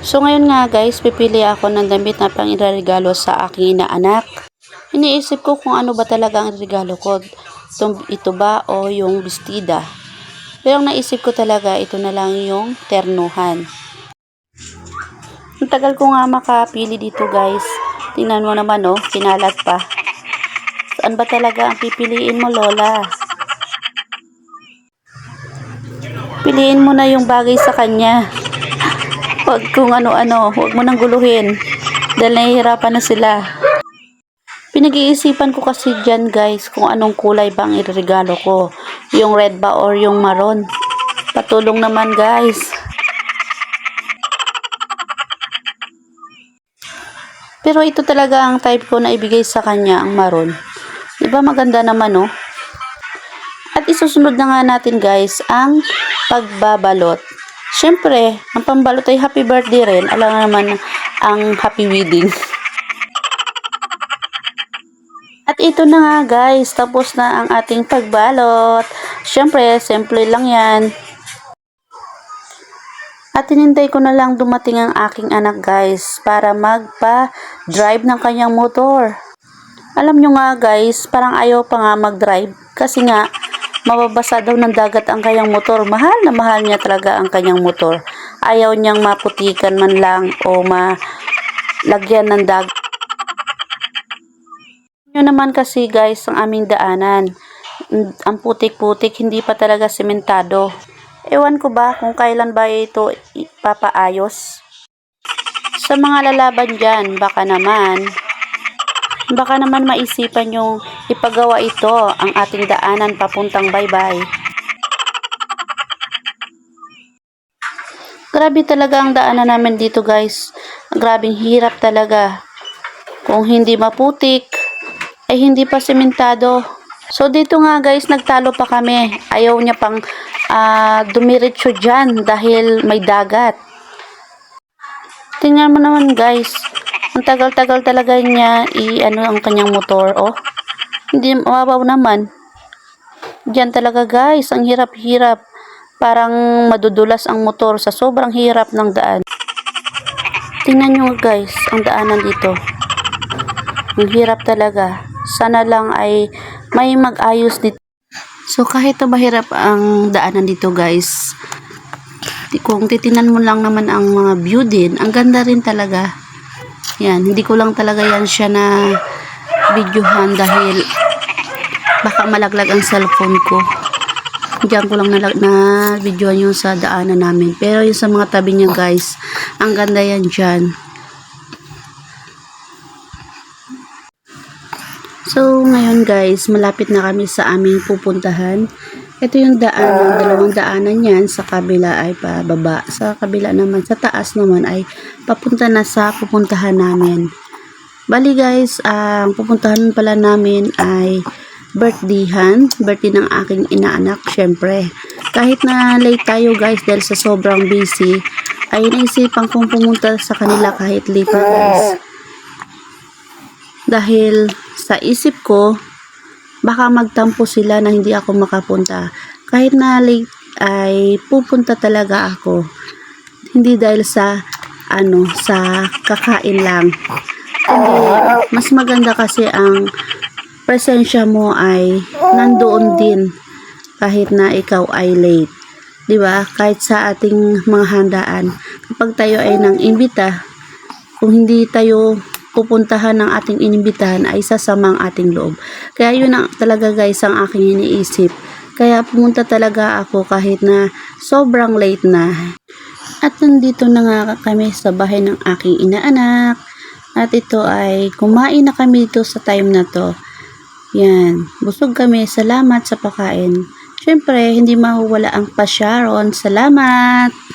So ngayon nga guys, pipili ako ng damit na pang irarigalo sa aking inaanak. Iniisip ko kung ano ba talaga ang regalo ko. Ito ba o yung bestida. Pero ang naisip ko talaga, ito na lang yung ternuhan. Ang tagal ko nga makapili dito guys. Tingnan mo naman oh, kinalat pa. Saan ba talaga ang pipiliin mo Lola? Piliin mo na yung bagay sa kanya. Huwag kung ano-ano, huwag mo nang guluhin. Dahil nahihirapan na sila. Pinag-iisipan ko kasi dyan guys kung anong kulay bang iregalo ko. Yung red ba or yung maroon. Patulong naman guys. Pero ito talaga ang type ko na ibigay sa kanya, ang maroon. Di ba maganda naman oh? At isusunod na nga natin guys ang pagbabalot. Siyempre, ang pambalot ay happy birthday rin. Alam naman ang happy wedding. At ito na nga guys, tapos na ang ating pagbalot. Siyempre, simple lang yan. At tinintay ko na lang dumating ang aking anak guys para magpa-drive ng kanyang motor. Alam nyo nga guys, parang ayaw pa nga mag-drive kasi nga mababasa daw ng dagat ang kanyang motor. Mahal na mahal niya talaga ang kanyang motor. Ayaw niyang maputikan man lang o malagyan ng dagat. Yun naman kasi guys ang aming daanan. Ang putik-putik, hindi pa talaga sementado. Ewan ko ba kung kailan ba ito ipapaayos. Sa mga lalaban dyan, baka naman, baka naman maisipan yung ipagawa ito ang ating daanan papuntang baybay. Grabe talaga ang daanan namin dito guys. Grabing hirap talaga. Kung hindi maputik, ay hindi pa sementado. So dito nga guys, nagtalo pa kami. Ayaw niya pang uh, dumiretso dyan dahil may dagat. Tingnan mo naman guys, ang tagal-tagal talaga niya i-ano ang kanyang motor, oh. Hindi mababaw naman. Diyan talaga guys, ang hirap-hirap. Parang madudulas ang motor sa sobrang hirap ng daan. Tingnan nyo guys, ang daanan dito. Ang hirap talaga. Sana lang ay may mag-ayos dito. So kahit na mahirap ang daanan dito guys, kung titinan mo lang naman ang mga view din, ang ganda rin talaga. Yan, hindi ko lang talaga yan siya na videohan dahil baka malaglag ang cellphone ko. Diyan ko lang na, na videohan yung sa daanan namin. Pero yung sa mga tabi niya guys, ang ganda yan dyan. So, ngayon guys, malapit na kami sa aming pupuntahan. Ito yung daanan, dalawang daanan yan. Sa kabila ay pababa. Sa kabila naman, sa taas naman ay papunta na sa pupuntahan namin. Bali guys, ang pupuntahan pala namin ay birthdayhan. Birthday ng aking inaanak, syempre. Kahit na late tayo guys dahil sa sobrang busy, ay naisipan kong pumunta sa kanila kahit late na guys. Dahil sa isip ko, baka magtampo sila na hindi ako makapunta. Kahit na late ay pupunta talaga ako. Hindi dahil sa ano, sa kakain lang. Hindi, mas maganda kasi ang presensya mo ay nandoon din kahit na ikaw ay late. 'Di ba? Kahit sa ating mga handaan, kapag tayo ay nang imbita, kung hindi tayo pupuntahan ng ating inimbitahan ay sasamang ating loob. Kaya yun ang, talaga guys ang aking iniisip. Kaya pumunta talaga ako kahit na sobrang late na. At nandito na nga kami sa bahay ng aking inaanak. At ito ay kumain na kami dito sa time na to. Yan, busog kami. Salamat sa pakain. Siyempre, hindi mahuwala ang pasyaron. Salamat!